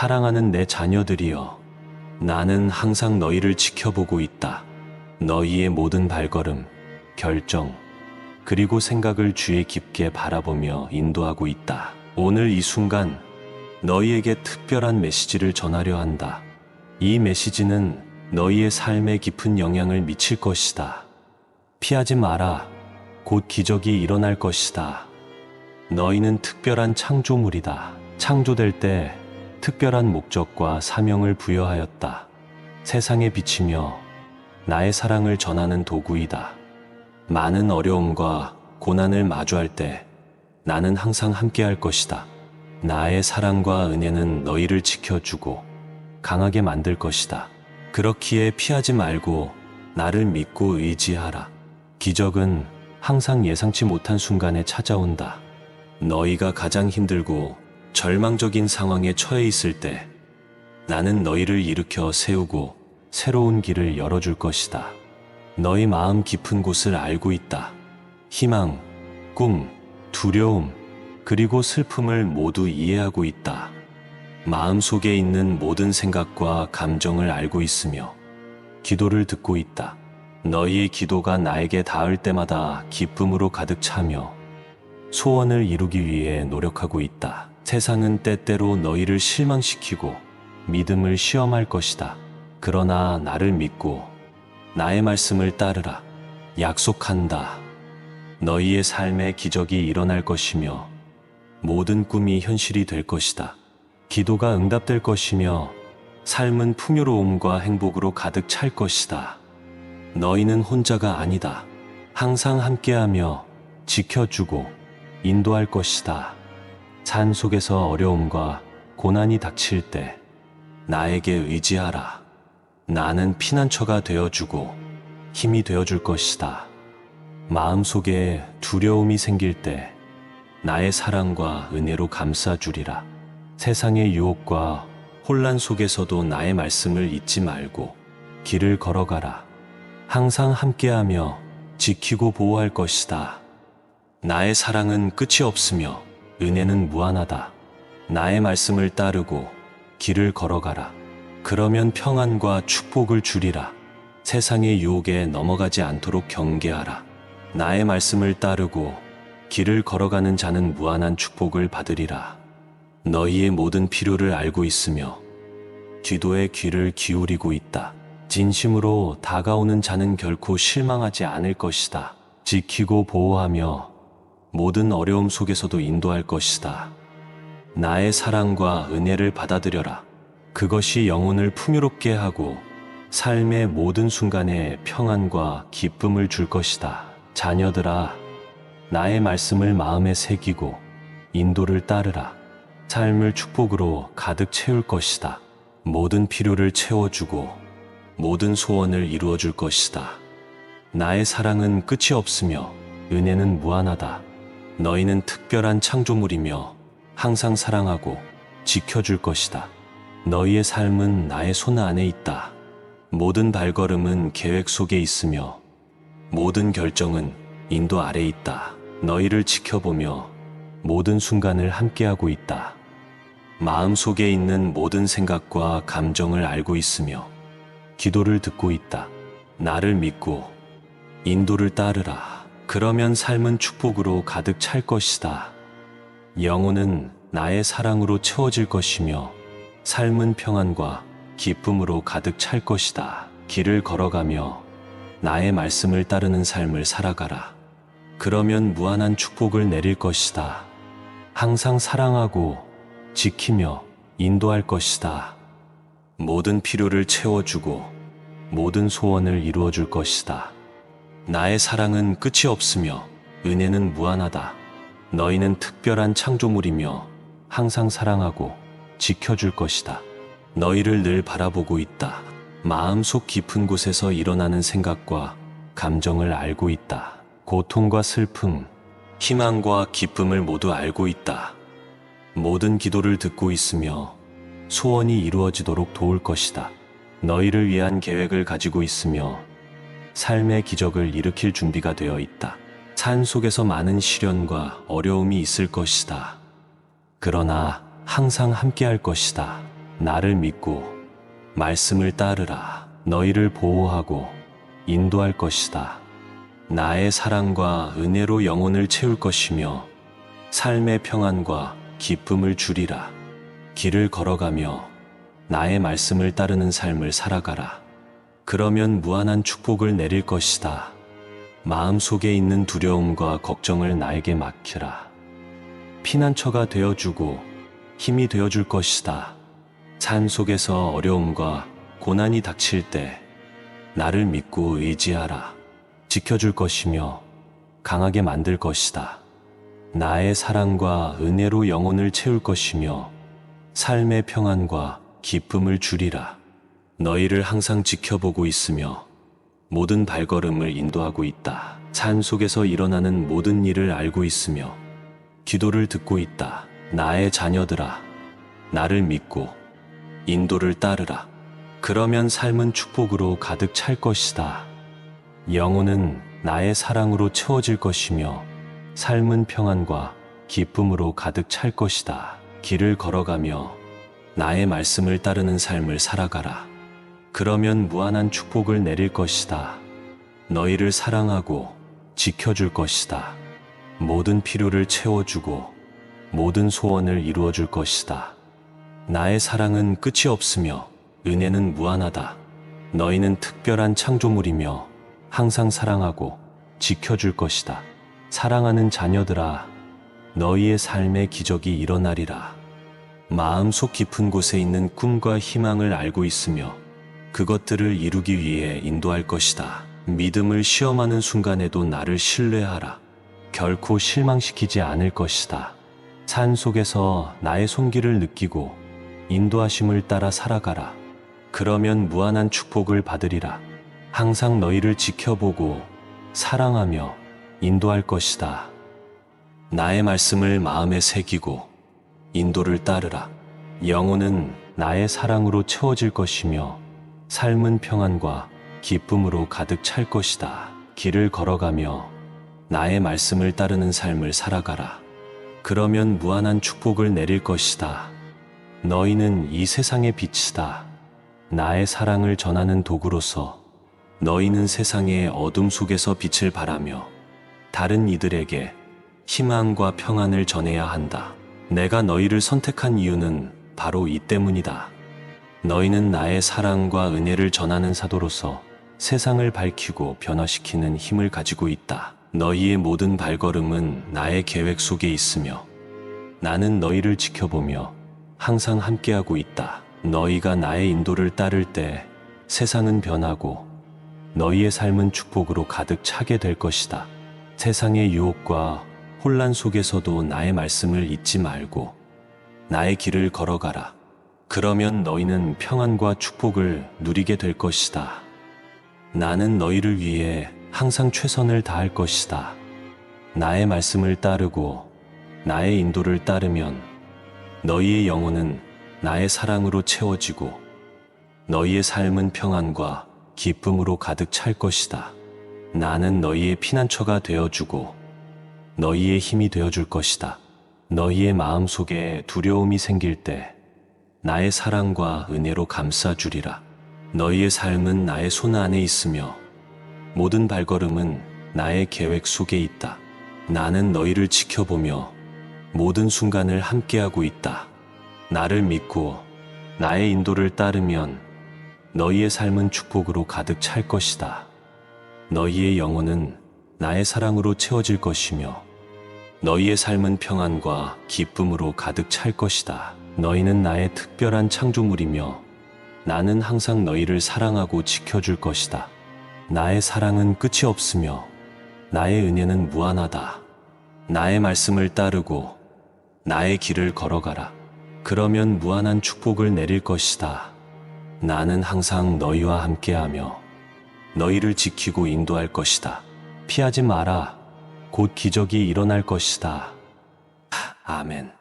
사랑하는 내 자녀들이여, 나는 항상 너희를 지켜보고 있다. 너희의 모든 발걸음, 결정, 그리고 생각을 주의 깊게 바라보며 인도하고 있다. 오늘 이 순간 너희에게 특별한 메시지를 전하려 한다. 이 메시지는 너희의 삶에 깊은 영향을 미칠 것이다. 피하지 마라. 곧 기적이 일어날 것이다. 너희는 특별한 창조물이다. 창조될 때 특별한 목적과 사명을 부여하였다. 세상에 비치며 나의 사랑을 전하는 도구이다. 많은 어려움과 고난을 마주할 때 나는 항상 함께할 것이다. 나의 사랑과 은혜는 너희를 지켜주고 강하게 만들 것이다. 그렇기에 피하지 말고 나를 믿고 의지하라. 기적은 항상 예상치 못한 순간에 찾아온다. 너희가 가장 힘들고 절망적인 상황에 처해 있을 때 나는 너희를 일으켜 세우고 새로운 길을 열어줄 것이다. 너희 마음 깊은 곳을 알고 있다. 희망, 꿈, 두려움, 그리고 슬픔을 모두 이해하고 있다. 마음 속에 있는 모든 생각과 감정을 알고 있으며 기도를 듣고 있다. 너희의 기도가 나에게 닿을 때마다 기쁨으로 가득 차며 소원을 이루기 위해 노력하고 있다. 세상은 때때로 너희를 실망시키고 믿음을 시험할 것이다. 그러나 나를 믿고 나의 말씀을 따르라. 약속한다. 너희의 삶에 기적이 일어날 것이며 모든 꿈이 현실이 될 것이다. 기도가 응답될 것이며 삶은 풍요로움과 행복으로 가득 찰 것이다. 너희는 혼자가 아니다. 항상 함께하며 지켜주고 인도할 것이다. 산 속에서 어려움과 고난이 닥칠 때 나에게 의지하라. 나는 피난처가 되어주고 힘이 되어줄 것이다. 마음속에 두려움이 생길 때 나의 사랑과 은혜로 감싸주리라. 세상의 유혹과 혼란 속에서도 나의 말씀을 잊지 말고 길을 걸어가라. 항상 함께하며 지키고 보호할 것이다. 나의 사랑은 끝이 없으며 은혜는 무한하다. 나의 말씀을 따르고 길을 걸어가라. 그러면 평안과 축복을 주리라. 세상의 유혹에 넘어가지 않도록 경계하라. 나의 말씀을 따르고 길을 걸어가는 자는 무한한 축복을 받으리라. 너희의 모든 필요를 알고 있으며 기도에 귀를 기울이고 있다. 진심으로 다가오는 자는 결코 실망하지 않을 것이다. 지키고 보호하며 모든 어려움 속에서도 인도할 것이다. 나의 사랑과 은혜를 받아들여라. 그것이 영혼을 풍요롭게 하고 삶의 모든 순간에 평안과 기쁨을 줄 것이다. 자녀들아, 나의 말씀을 마음에 새기고 인도를 따르라. 삶을 축복으로 가득 채울 것이다. 모든 필요를 채워주고 모든 소원을 이루어 줄 것이다. 나의 사랑은 끝이 없으며 은혜는 무한하다. 너희는 특별한 창조물이며 항상 사랑하고 지켜줄 것이다. 너희의 삶은 나의 손 안에 있다. 모든 발걸음은 계획 속에 있으며 모든 결정은 인도 아래 있다. 너희를 지켜보며 모든 순간을 함께하고 있다. 마음 속에 있는 모든 생각과 감정을 알고 있으며 기도를 듣고 있다. 나를 믿고 인도를 따르라. 그러면 삶은 축복으로 가득 찰 것이다. 영혼은 나의 사랑으로 채워질 것이며 삶은 평안과 기쁨으로 가득 찰 것이다. 길을 걸어가며 나의 말씀을 따르는 삶을 살아가라. 그러면 무한한 축복을 내릴 것이다. 항상 사랑하고 지키며 인도할 것이다. 모든 필요를 채워주고 모든 소원을 이루어 줄 것이다. 나의 사랑은 끝이 없으며 은혜는 무한하다. 너희는 특별한 창조물이며 항상 사랑하고 지켜줄 것이다. 너희를 늘 바라보고 있다. 마음속 깊은 곳에서 일어나는 생각과 감정을 알고 있다. 고통과 슬픔, 희망과 기쁨을 모두 알고 있다. 모든 기도를 듣고 있으며 소원이 이루어지도록 도울 것이다. 너희를 위한 계획을 가지고 있으며 삶의 기적을 일으킬 준비가 되어 있다. 산 속에서 많은 시련과 어려움이 있을 것이다. 그러나 항상 함께할 것이다. 나를 믿고 말씀을 따르라. 너희를 보호하고 인도할 것이다. 나의 사랑과 은혜로 영혼을 채울 것이며 삶의 평안과 기쁨을 주리라. 길을 걸어가며 나의 말씀을 따르는 삶을 살아가라. 그러면 무한한 축복을 내릴 것이다. 마음 속에 있는 두려움과 걱정을 나에게 맡기라. 피난처가 되어주고 힘이 되어줄 것이다. 삶 속에서 어려움과 고난이 닥칠 때 나를 믿고 의지하라. 지켜줄 것이며 강하게 만들 것이다. 나의 사랑과 은혜로 영혼을 채울 것이며 삶의 평안과 기쁨을 주리라. 너희를 항상 지켜보고 있으며 모든 발걸음을 인도하고 있다. 삶 속에서 일어나는 모든 일을 알고 있으며 기도를 듣고 있다. 나의 자녀들아, 나를 믿고 인도를 따르라. 그러면 삶은 축복으로 가득 찰 것이다. 영혼은 나의 사랑으로 채워질 것이며 삶은 평안과 기쁨으로 가득 찰 것이다. 길을 걸어가며 나의 말씀을 따르는 삶을 살아가라. 그러면 무한한 축복을 내릴 것이다. 너희를 사랑하고 지켜줄 것이다. 모든 필요를 채워주고 모든 소원을 이루어 줄 것이다. 나의 사랑은 끝이 없으며 은혜는 무한하다. 너희는 특별한 창조물이며 항상 사랑하고 지켜줄 것이다. 사랑하는 자녀들아, 너희의 삶의 기적이 일어나리라. 마음속 깊은 곳에 있는 꿈과 희망을 알고 있으며 그것들을 이루기 위해 인도할 것이다. 믿음을 시험하는 순간에도 나를 신뢰하라. 결코 실망시키지 않을 것이다. 산 속에서 나의 손길을 느끼고 인도하심을 따라 살아가라. 그러면 무한한 축복을 받으리라. 항상 너희를 지켜보고 사랑하며 인도할 것이다. 나의 말씀을 마음에 새기고 인도를 따르라. 영혼은 나의 사랑으로 채워질 것이며 삶은 평안과 기쁨으로 가득 찰 것이다. 길을 걸어가며 나의 말씀을 따르는 삶을 살아가라. 그러면 무한한 축복을 내릴 것이다. 너희는 이 세상의 빛이다. 나의 사랑을 전하는 도구로서 너희는 세상의 어둠 속에서 빛을 발하며 다른 이들에게 희망과 평안을 전해야 한다. 내가 너희를 선택한 이유는 바로 이 때문이다. 너희는 나의 사랑과 은혜를 전하는 사도로서 세상을 밝히고 변화시키는 힘을 가지고 있다. 너희의 모든 발걸음은 나의 계획 속에 있으며 나는 너희를 지켜보며 항상 함께하고 있다. 너희가 나의 인도를 따를 때 세상은 변하고 너희의 삶은 축복으로 가득 차게 될 것이다. 세상의 유혹과 혼란 속에서도 나의 말씀을 잊지 말고 나의 길을 걸어가라. 그러면 너희는 평안과 축복을 누리게 될 것이다. 나는 너희를 위해 항상 최선을 다할 것이다. 나의 말씀을 따르고 나의 인도를 따르면 너희의 영혼은 나의 사랑으로 채워지고 너희의 삶은 평안과 기쁨으로 가득 찰 것이다. 나는 너희의 피난처가 되어주고 너희의 힘이 되어줄 것이다. 너희의 마음 속에 두려움이 생길 때 나의 사랑과 은혜로 감싸주리라. 너희의 삶은 나의 손 안에 있으며 모든 발걸음은 나의 계획 속에 있다. 나는 너희를 지켜보며 모든 순간을 함께하고 있다. 나를 믿고 나의 인도를 따르면 너희의 삶은 축복으로 가득 찰 것이다. 너희의 영혼은 나의 사랑으로 채워질 것이며 너희의 삶은 평안과 기쁨으로 가득 찰 것이다. 너희는 나의 특별한 창조물이며 나는 항상 너희를 사랑하고 지켜줄 것이다. 나의 사랑은 끝이 없으며 나의 은혜는 무한하다. 나의 말씀을 따르고 나의 길을 걸어가라. 그러면 무한한 축복을 내릴 것이다. 나는 항상 너희와 함께하며 너희를 지키고 인도할 것이다. 피하지 마라. 곧 기적이 일어날 것이다. 아멘.